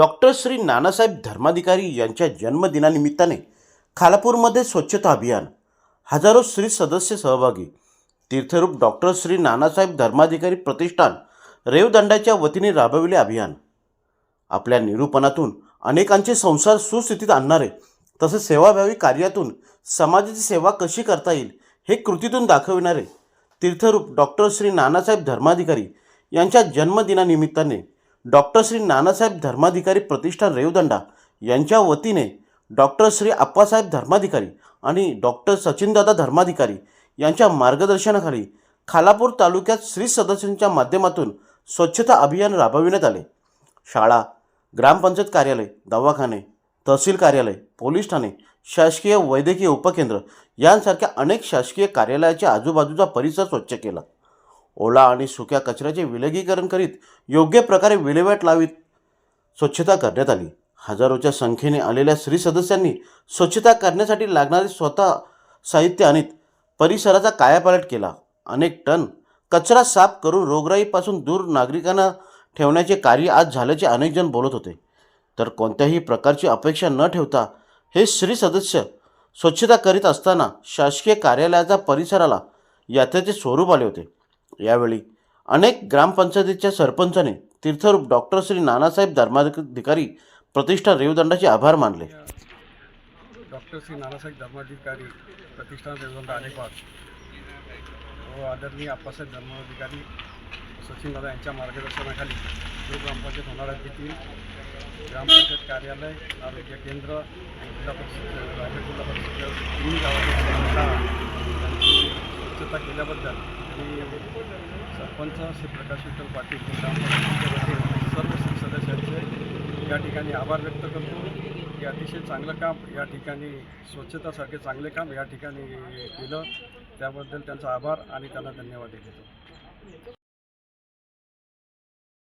Doctor Shri Nanasaheb Dharmadhikari यांच्या जन्मदिनानिमित्ताने खालापूरमध्ये स्वच्छता अभियान हजारो श्री सदस्य सहभागी तीर्थरूप डॉक्टर श्री नानासाहेब धर्माधिकारी प्रतिष्ठान रेवदंडाच्या वतीने राबविले अभियान. आपल्या निरूपणातून अनेकांचे संसार सुस्थितीत आणणारे तसेच सेवाभावी कार्यातून समाजाची सेवा कशी करता येईल हे कृतीतून दाखविणारे तीर्थरूप डॉक्टर श्री नानासाहेब धर्माधिकारी यांच्या जन्मदिनानिमित्ताने डॉक्टर श्री नानासाहेब धर्माधिकारी प्रतिष्ठान रेवदंडा यांच्या वतीने डॉक्टर श्री आप्पासाहेब धर्माधिकारी आणि डॉक्टर सचिनदादा धर्माधिकारी यांच्या मार्गदर्शनाखाली खालापूर तालुक्यात श्री सदस्यांच्या माध्यमातून स्वच्छता अभियान राबविण्यात आले. शाळा ग्रामपंचायत कार्यालय दवाखाने तहसील कार्यालय पोलीस ठाणे शासकीय वैद्यकीय उपकेंद्र यांसारख्या अनेक शासकीय कार्यालयाच्या आजूबाजूचा परिसर स्वच्छ केला. ओला आणि सुक्या कचऱ्याचे विलगीकरण करीत योग्य प्रकारे विल्हेवाट लावीत स्वच्छता करण्यात आली. हजारोच्या संख्येने आलेल्या स्त्री सदस्यांनी स्वच्छता करण्यासाठी लागणारे स्वतः साहित्य आणीत परिसराचा कायापालट केला. अनेक टन कचरा साफ करून रोगराईपासून दूर नागरिकांना ठेवण्याचे कार्य आज झाल्याचे अनेकजण बोलत होते. तर कोणत्याही प्रकारची अपेक्षा न ठेवता हे श्री सदस्य स्वच्छता करीत असताना शासकीय कार्यालयाच्या परिसराला यात्रेचे स्वरूप आले होते. यावेळी अनेक ग्रामपंचायतीच्या सरपंचाने तीर्थरूप डॉक्टर श्री नानासाहेब धर्माधिकारी प्रतिष्ठान रेवदंडाचे आभार मानले. डॉक्टर श्री नानासाहेब धर्माधिकारी प्रतिष्ठान रेवदंड अनेकवाद व आदरणीय आप्पासाहेब धर्माधिकारी सचिनदादा यांच्या मार्गदर्शनाखाली जो ग्रामपंचायत होणार आहे तेथील ग्रामपंचायत कार्यालय आरोग्य केंद्र जिल्हा परिषद रायगड जिल्हा परिषद तिन्ही गावातील स्वच्छता केल्याबद्दल सरपंच श्री प्रकाश विठ्ठल पाटील सर्व सदस्यांचे या ठिकाणी आभार व्यक्त करतो. की अतिशय चांगलं काम या ठिकाणी स्वच्छतासारखे चांगले काम या ठिकाणी केलं. त्याबद्दल त्यांचा आभार आणि त्यांना धन्यवाद देतो.